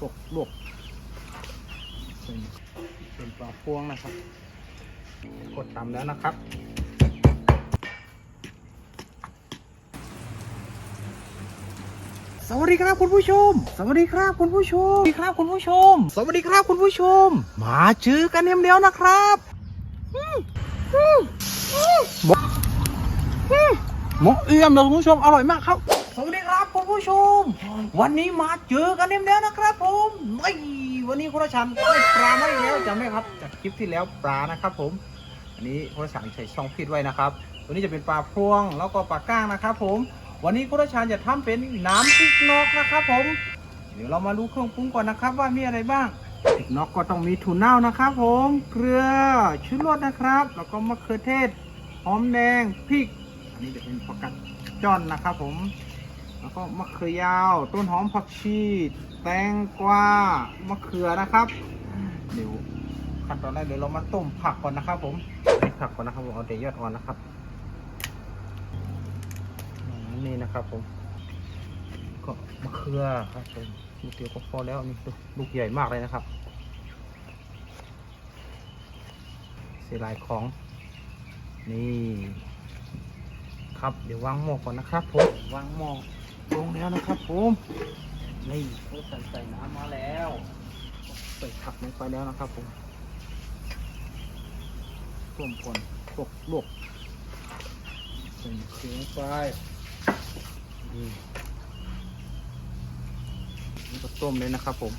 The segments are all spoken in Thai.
ลวกลวกเป็นเป็นปลาพวงนะครับ กดตามแล้วนะครับสวัสดีครับคุณผู้ชม สวัสดีครับคุณผู้ชม สวัสดีครับคุณผู้ชม สวัสดีครับคุณผู้ชม มาเจอกันเอ็มเดียวนะครับอืมอืมอืมหมกอืมหมกเอี่ยมเลยคุณผู้ชม อร่อยมากครับ สวัสดีครับคุณผู้ชม วันนี้มาเจอกันเอ็มเดียวนะครับผมไม่วันนี้คุณชันได้ปลามาอีกแล้วจำได้ครับจากคลิปที่แล้วปลานะครับผมอันนี้คุณชันใส่ช่องพิดไว้นะครับวันนี้จะเป็นปลาพวงแล้วก็ปลาก้างนะครับผมวันนี้คุณชาญจะทำเป็นน้ำพริกนอกนะครับผม เดี๋ยวเรามาดูเครื่องปรุงก่อนนะครับ ว่ามีอะไรบ้างพริกนอกก็ต้องมีถั่วเน่านะครับ ผมเกลือชูรสนะครับ แล้วก็มะเขือเทศหอมแดงพริกอันนี้จะเป็นผักกัดจ้อนนะครับผม แล้วก็มะเขือยาว ต้นหอมผักชี แตงกวามะเขือนะครับเดี๋ยวขั้นตอนแรกเดี๋ยวเรามาต้มผักก่อนนะครับผมผักก่อนนะครับผมเอาแต่ยอดอ่อนนะครับนี่นะครับผม ก็มะเขือครับผมลูกเดียวก็พอแล้วนี่ลูกใหญ่มากเลยนะครับ เสียลายของ นี่ ครับเดี๋ยววางหม้อก่อนนะครับผมวางหม้อ ลงแล้วนะครับผมนี่โอ้ใส่ใส่น้ำมาแล้วใส่ผักลงไปแล้วนะครับผมต้มก่อนลวกลวกใส่เคียงไปนี่นี่ก็ต้มเลยนะครับผม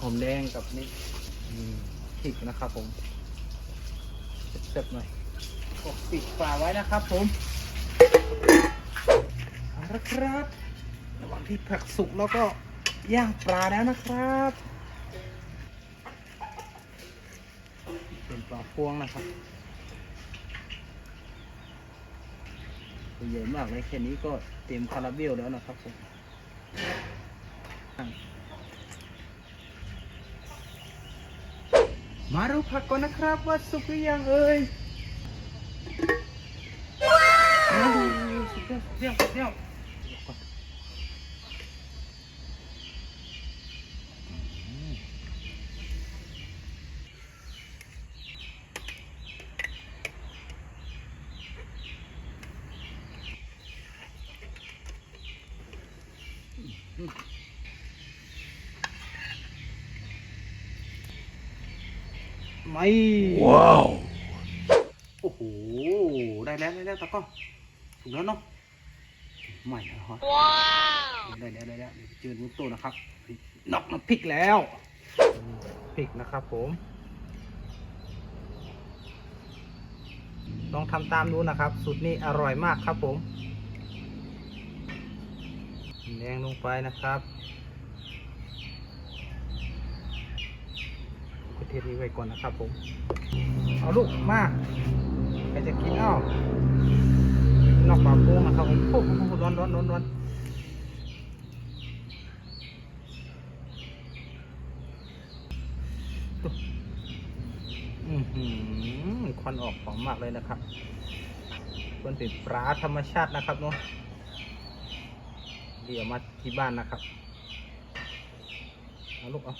หอมแดงกับนี่พริกนะครับผมเสร็จหน่อยก็ปิดฝาไว้นะครับผม เอาละครับ ระหว่างที่ผักสุกแล้วก็ย่างปลาแล้วนะครับ เป็นปลาพวงนะครับตัวใหญ่มากเลยแค่นี้ก็เต็มคาราเบลแล้วนะครับผมมาดูผักก่อนนะครับว่าสุกหรือยังเอ่ยว้าวสุกแล้วสุกแล้วสุกแล้วเดี๋ยวก่อนอืม ไม่ว้าว โอ้โห ได้แล้วได้แล้วตะกล้องถูกแล้วเนาะไม่นะฮะว้าวได้แล้วได้แล้วเดี๋ยวจืดมุกโตนะครับนอกน้ำพริกแล้วพริกนะครับผม ลองทำตามดูนะครับสูตรนี้อร่อยมากครับผมแดงลงไปนะครับประ เทศนี้ไว้ก่อนนะครับผม เอาลูกมาใครจะกินอ้าวนอกปากโป้งนะครับผมโอ้โหร้อนร้อนร้อนร้อนอือหือควันออกหอมมากเลยนะครับคนเป็นปลาธรรมชาตินะครับเนาะเดี๋ยวมาที่บ้านนะครับเอาลูกเอา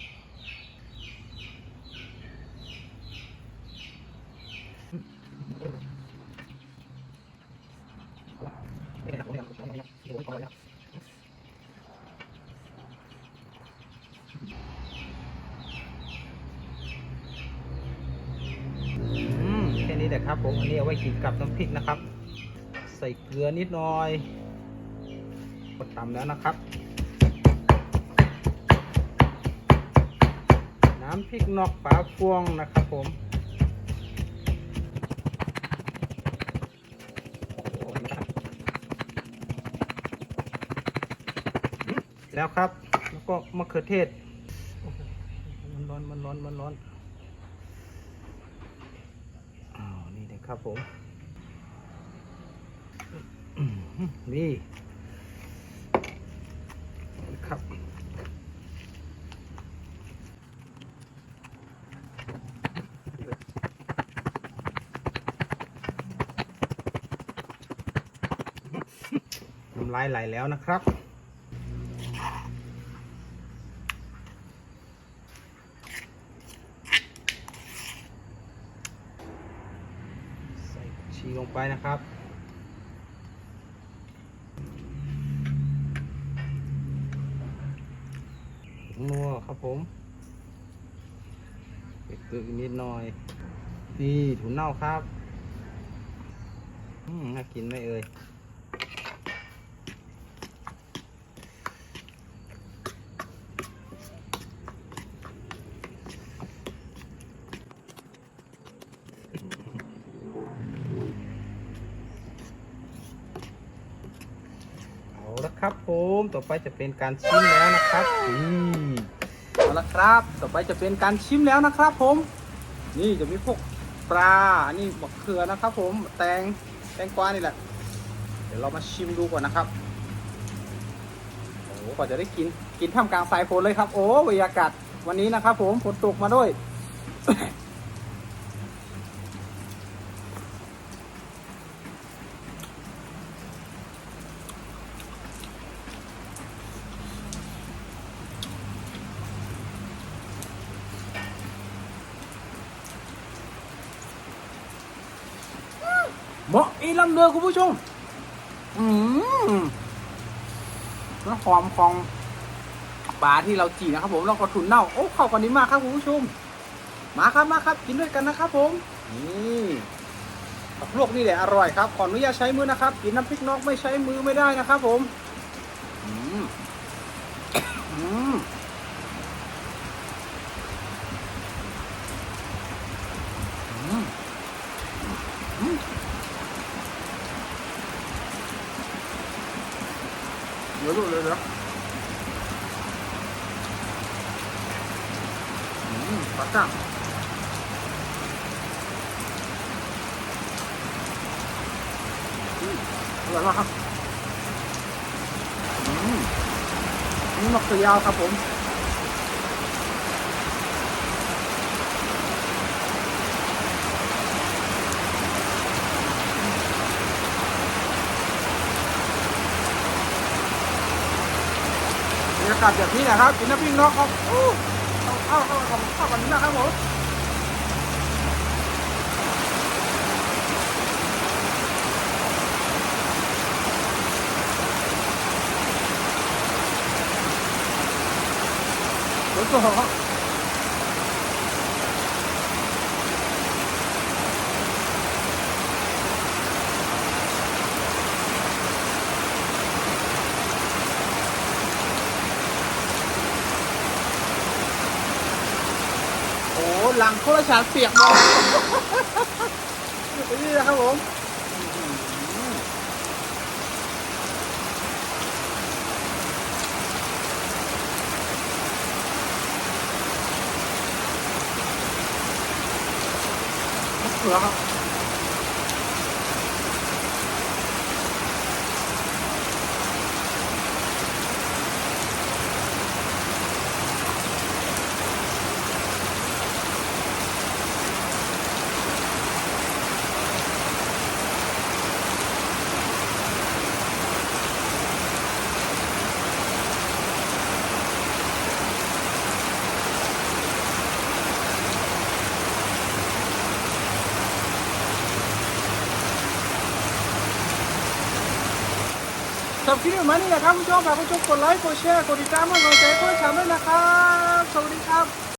อืม แค่นี้แหละครับ ผมอันนี้เอาไว้กินกับน้ำพริกนะครับ ใส่เกลือนิดหน่อยกดตามแล้วนะครับ น้ำพริกนอกปลาพวงนะครับ ผมแล้วครับ แล้วก็มะเขือเทศ มันร้อน มันร้อน มันร้อน อ้าว นี่นะ ครับผม นี่ครับน้ำลายไหลแล้วนะครับ งไปนะครับ นัวครับผมเกลืออีกนิดหน่อย นี่ถุนเน่าครับ อืมน่ากินไหมเอ่ย เอาละครับ ผมต่อไปจะเป็นการชิมแล้วนะครับนี่เอาละครับ ต่อไปจะเป็นการชิมแล้วนะครับ ผม นี่จะมีพวกปลาอันนี้บักเขือนะครับ ผมแตงแตงกวานี่แหละ เดี๋ยวเรามาชิมดูก่อนนะครับโอ้โหกว่าจะได้กินกินท่ามกลางสายฝนเลยครับ โอ้บรรยากาศวันนี้นะครับ ผมฝนตกมาด้วย เหมาะอีลำเดือคุณผู้ชม อืมน้ำหอมของปลาที่เราจีนะครับผมแล้วก็ถุนเน่า โอ้เข้ากันดีมากครับคุณผู้ชม มาครับมาครับ กินด้วยกันนะครับผม นี่กับลวกนี่แหละอร่อยครับขออนุญาตใช้มือนะครับ กินน้ำพริกนอกไม่ใช้มือไม่ได้นะครับผม อืม อืม เดี๋ยวดูเลยเดี๋ยวอืมปลาจ้างอืมอร่อยมากครับอืมนี่มักตัวยาวครับผมากาศแบบนี้นะครับกินน้ำพริกนกครับโอ้เข้าเข้าเข้าเข้ากันนะครับผมเดี๋ยวตัว หลังโคราชาเสียกหมด สำหรับคลิปนี้มานี่แหละครับผู้ชมฝากผู้ชมกดไลค์กดแชร์กดติดตามาห้กำลัใจเพื่อนฉันด้นะครับสวัสดีครับ